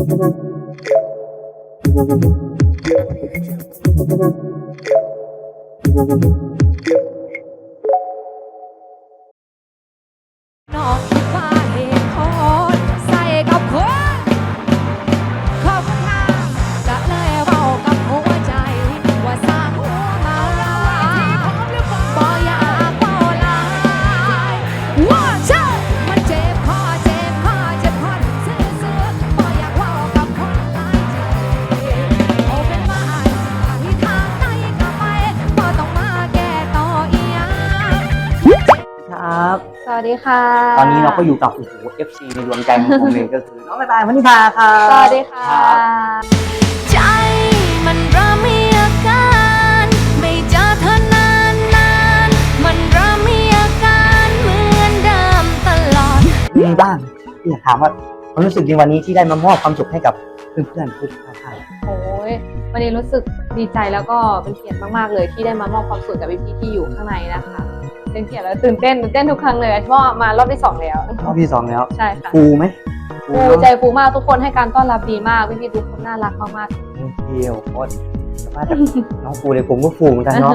น้ วัสดีค่ะ ตอนนี้เราก็อยู่กับโอ้โห FC ในดวงใจของผมเลยก็คือน้องกระต่ายพันธิพาครับสวัสดีค่ะรับใจมันเริ่มมีอาการไม่เจอเธอนานนานๆมันเริ่มมีอาการเหมือนเดิมตลอดมีบ้างที่อยากถามว่าความรู้สึกในวันนี้ที่ได้มามอบความสุขให้กับเพื่อนๆผู้ชมทางโอ้ยวันนี้รู้สึกดีใจแล้วก็เป็นเกียรติมากๆเลยที่ได้มามอบความสุขกับพี่ๆที่อยู่ข้างในนะคะ เป็นเกียรติแล้วตื่นเต้นตื่นเต้นทุกครั้งเลยเพราะว่ามารอบที่สองแล้ว รอบที่สองแล้วใช่ค่ะฟูไหมฟูใจฟูมากทุกคนให้การต้อนรับดีมากพี่ๆทุกคนน่ารักมากโอเคโอ้โหสภาพจากน้องฟูเลยผมก็ฟูเหมือนกันๆเนาะ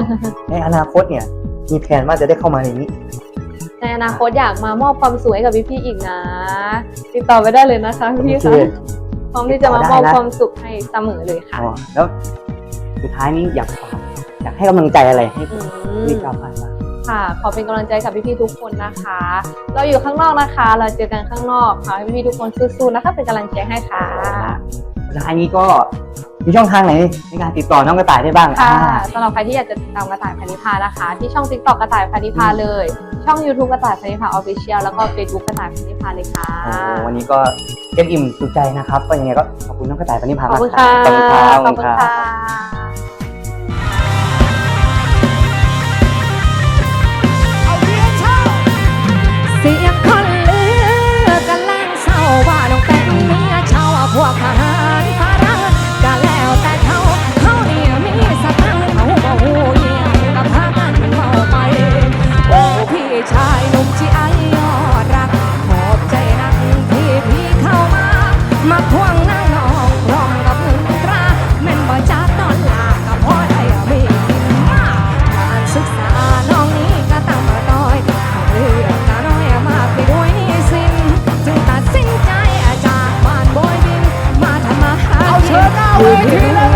ในอนาคตเนี่ยมีแผนว่าจะได้เข้ามาในนี้ในอนาคตอยากมามอบความสุขให้กับพี่ๆอีกนะ ติดต่อไปได้เลยนะคะพี่โอเคคะพร้อมที่จะมามอบติดต่อได้นะความสุขให้เสมอเลยค่ะอ๋อแล้ว สุดท้ายนี้อยากฝากอยากให้กำลังใจอะไรให้อืมีมกาวผ่านมา ค่ะ ขอเป็นกำลังใจกับพี่ๆทุกคนนะคะ เราอยู่ข้างนอกนะคะ เราเจอกันข้างนอกค่ะให้พี่ๆทุกคนสู้ๆนะคะ เป็นกำลังใจให้ค่ะสุดท้ายนี้ก็มีช่องทางไหนในการติดต่อน้องกระต่ายได้บ้างค่ะอ่าสำหรับใครที่อยากจะติดตามกระต่ายพันธิพานะคะ ที่ช่อง TikTok กระต่ายพันธิพาเลย ช่อง YouTube กระต่ายพันธิพาออฟฟิเชียลแล้วก็ Facebook กระต่ายพันธิพาเลยค่ะโอ้โหวันนี้ก็เต็มอิ่มสุขใจนะครับก็ยังไงก็ขอบคุณน้องกระต่ายปณิพาขอบมากคุณครัค่ะบขอบคุณครับขอบคุณค่ะ มาควงนางน้องพร้อมกับหนึ่งตราแม่นบ่จ้าตอนลาก็พอได้มีกินมาการศึกษาน้องนี้ก็ตั้งมาต้อยเรื่องน้าน้อยมากไปด้วยหนี้สินจึงตัดสินใจจากบ้านบอยบินมาทำมาหากินอยู่ที่เมืองอุด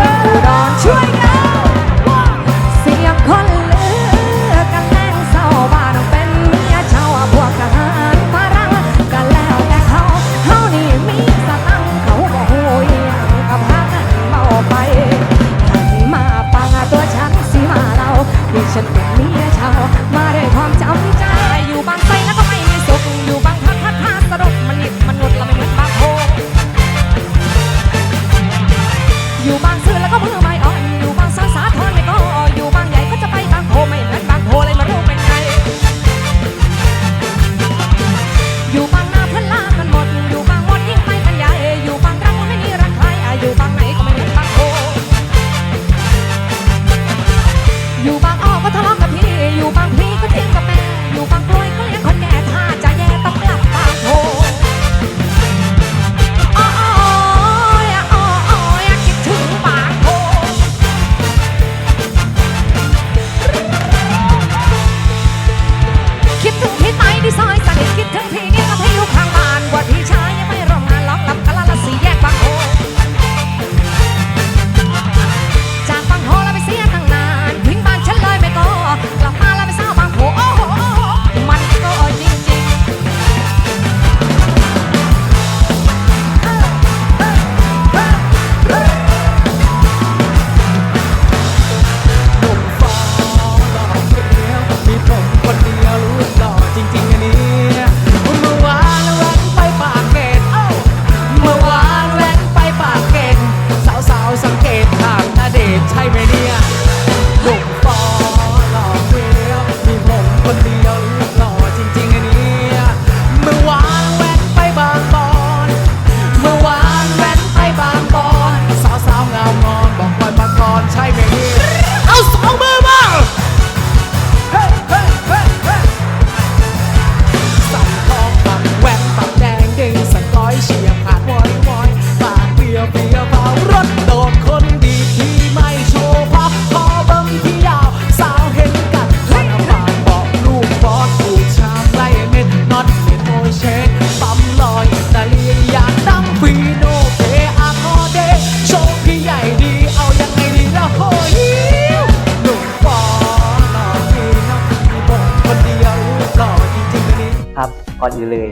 อยู่เลย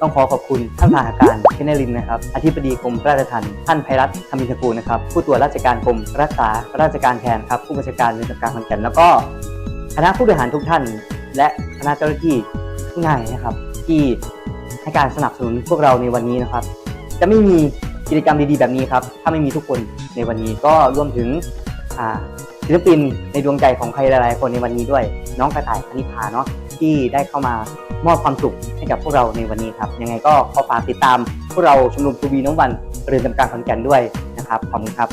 ต้องขอขอบคุณท่านทหาการเชนเนลินนะครับอธิบดีกรมราชทัณฑ์ท่านไพรัตน์คำมินทกูลนะครับ ผู้ตรวจราชการกรมรักษาราชการแทนครับ ผู้บัญชาการเรือนจำกลางขอนแก่นแล้วก็คณะผู้บริหารทุกท่าน และคณะเจ้าหน้าที่ทุกนายนะครับ ที่ให้การสนับสนุนพวกเราในวันนี้นะครับ จะไม่มีกิจกรรมดีๆแบบนี้ครับ ถ้าไม่มีทุกคนในวันนี้ก็รวมถึง ศิลปินในดวงใจของใครหลายๆคนในวันนี้ด้วย น้องกระต่ายคณิพาเนาะที่ได้เข้ามามอบความสุขให้กับพวกเราในวันนี้ครับ ยังไงก็ขอฝากติดตามพวกเราชมรมทูบีน้องวันเรือนจำกลางขอนแก่นด้วยนะครับขอบคุณครับ